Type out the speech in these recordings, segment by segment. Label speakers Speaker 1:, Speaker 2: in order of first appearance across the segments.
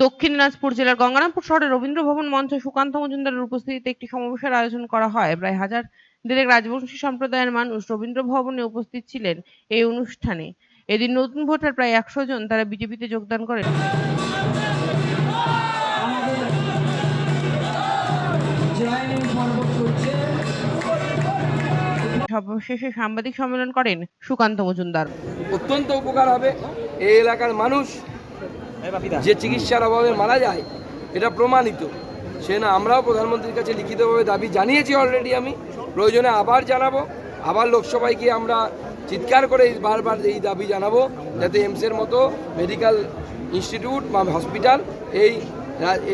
Speaker 1: দক্ষিণ দিনাজপুর জেলার গঙ্গারামপুর শহরে রবীন্দ্র ভবন মঞ্চে সুকান্ত মজুমদারের উপস্থিতিতে একটি সমাবেশের আয়োজন করা হয়। প্রায় হাজার দেড়েক রাজবংশী সম্প্রদায়ের মানুষ রবীন্দ্র ভবনে উপস্থিত ছিলেন এই অনুষ্ঠানে। এদিন নতুন ভোটার প্রায় একশো জন তারা বিজেপিতে যোগদান করেন। সর্বশেষে সাংবাদিক সম্মেলন করেন সুকান্ত মজুমদার।
Speaker 2: অত্যন্ত উপকার হবে। এই এলাকার মানুষ যে চিকিৎসার অভাবে মারা যায়, এটা প্রমাণিত। সে না, আমরাও প্রধানমন্ত্রীর কাছে লিখিতভাবে দাবি জানিয়েছি অলরেডি আমি। প্রয়োজনে আবার জানাব। আবার লোকসভায় গিয়ে আমরা চিৎকার করে বারবার এই দাবি জানাব, যাতে এমসের মতো মেডিকেল ইনস্টিটিউট বা হসপিটাল এই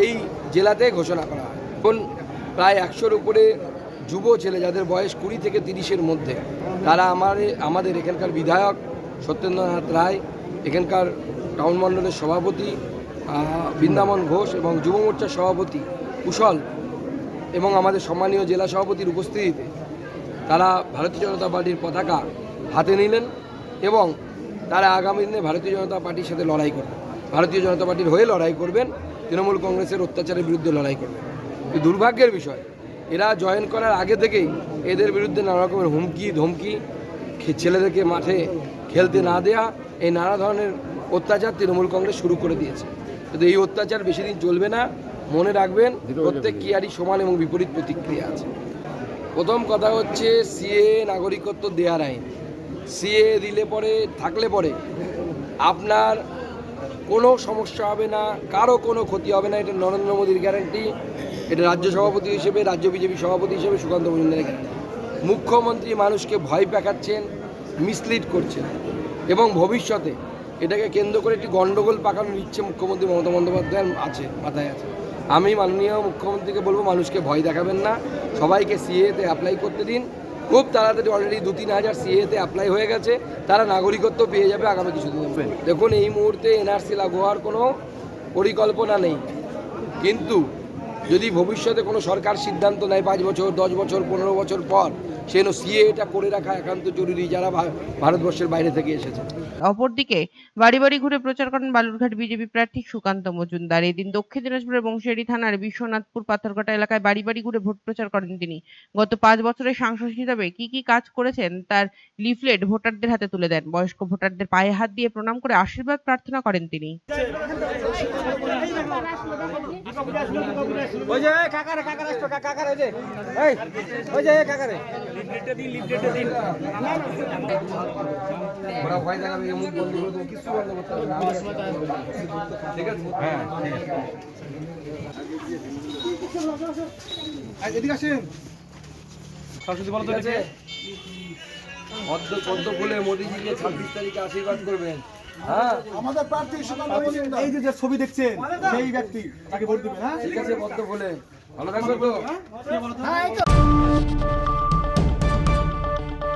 Speaker 2: এই জেলাতে ঘোষণা করা এখন প্রায় একশোর উপরে যুব ছেলে, যাদের বয়স কুড়ি থেকে তিরিশের মধ্যে, তারা আমার আমাদের এখানকার বিধায়ক সত্যেন্দ্রনাথ রায় এখানকার টাউন মণ্ডলের সভাপতি বৃন্দাবন ঘোষ এবং যুব মোর্চার সভাপতি কুশল এবং আমাদের সম্মানীয় জেলা সভাপতির উপস্থিতিতে তারা ভারতীয় জনতা পার্টির পতাকা হাতে নিলেন এবং তারা আগামী দিনে ভারতীয় জনতা পার্টির সাথে লড়াই করবেন। ভারতীয় জনতা পার্টির হয়ে লড়াই করবেন, তৃণমূল কংগ্রেসের অত্যাচারের বিরুদ্ধে লড়াই করবেন। দুর্ভাগ্যের বিষয়, এরা জয়েন করার আগে থেকেই এদের বিরুদ্ধে নানা রকমের হুমকি, ধমকি ছেলেদেরকে মাঠে খেলতে না দেয়া এই নানা ধরনের অত্যাচার তৃণমূল কংগ্রেস শুরু করে দিয়েছে। কিন্তু এই অত্যাচার বেশি দিন চলবে না মনে রাখবেন প্রত্যেক কিয়ারই সমান এবং বিপরীত প্রতিক্রিয়া আছে। প্রথম কথা হচ্ছে সিএ নাগরিকত্ব দেওয়ার আইন। সিএ দিলে পরে থাকলে পরে আপনার কোনো সমস্যা হবে না কারও কোনো ক্ষতি হবে না এটা নরেন্দ্র মোদীর গ্যারান্টি এটা রাজ্য সভাপতি হিসেবে রাজ্য বিজেপি সভাপতি হিসেবে সুকান্ত মজুমদারের গ্যারান্টি মুখ্যমন্ত্রী মানুষকে ভয় দেখাচ্ছেন মিসলিড করছেন। এবং ভবিষ্যতে এটাকে কেন্দ্র করে একটি গণ্ডগোল পাকানোর ইচ্ছে মুখ্যমন্ত্রী মমতা বন্দ্যোপাধ্যায়ের আছে, মাথায় আছে। আমি মাননীয় মুখ্যমন্ত্রীকে বলব, মানুষকে ভয় দেখাবেন না। সবাইকে সিএতে অ্যাপ্লাই করতে দিন। খুব তাড়াতাড়ি অলরেডি দু তিন হাজার সিএতে অ্যাপ্লাই হয়ে গেছে। তারা নাগরিকত্ব পেয়ে যাবে আগামী কিছুদিন। দেখুন, এই মুহূর্তে এনআরসি লাগু হওয়ার কোনো পরিকল্পনা নেই। কিন্তু যদি ভবিষ্যতে কোনো সরকার সিদ্ধান্ত নেয় পাঁচ বছর, দশ বছর, পনেরো বছর পর সেন সিএ এটা করে রাখা একান্ত জরুরি যারা ভারতবর্ষের বাইরে থেকে এসেছে।
Speaker 1: অপরদিকে বাড়ি বাড়ি ঘুরে প্রচার করেন বালুরঘাট বিজেপি প্রার্থী সুকান্ত মজুমদার। এদিন দক্ষিণ দিনাজপুরের বংশিয়ারি থানার বিশ্বনাথপুর পাথরঘাটা এলাকায় বাড়ি বাড়ি ঘুরে ভোট প্রচার করেন তিনি। গত পাঁচ বছরের সাংসদ হিসাবে কি কি কাজ করেছেন তার লিফলেট ভোটারদের হাতে তুলে দেন। বয়স্ক ভোটারদের পায়ে হাত দিয়ে প্রণাম করে আশীর্বাদ প্রার্থনা করেন তিনি।
Speaker 3: ওই যে কাকারে কাকারে আসতো কাকারে ওই যে। এই ওই যে কাকারে।
Speaker 2: হ্যাঁ ঠিক আছে। পদ্ম পদ্ম ফুলে মোদিজিকে ছাব্বিশ তারিখে আশীর্বাদ করবেন।
Speaker 3: আমাদের প্রার্থী এই যে যে ছবি দেখছেন সেই ব্যক্তি তাকে ভোট দিবেন হ্যাঁ?
Speaker 2: ঠিক আছে বদ্ধ বলে। ভালো থাকবে তো।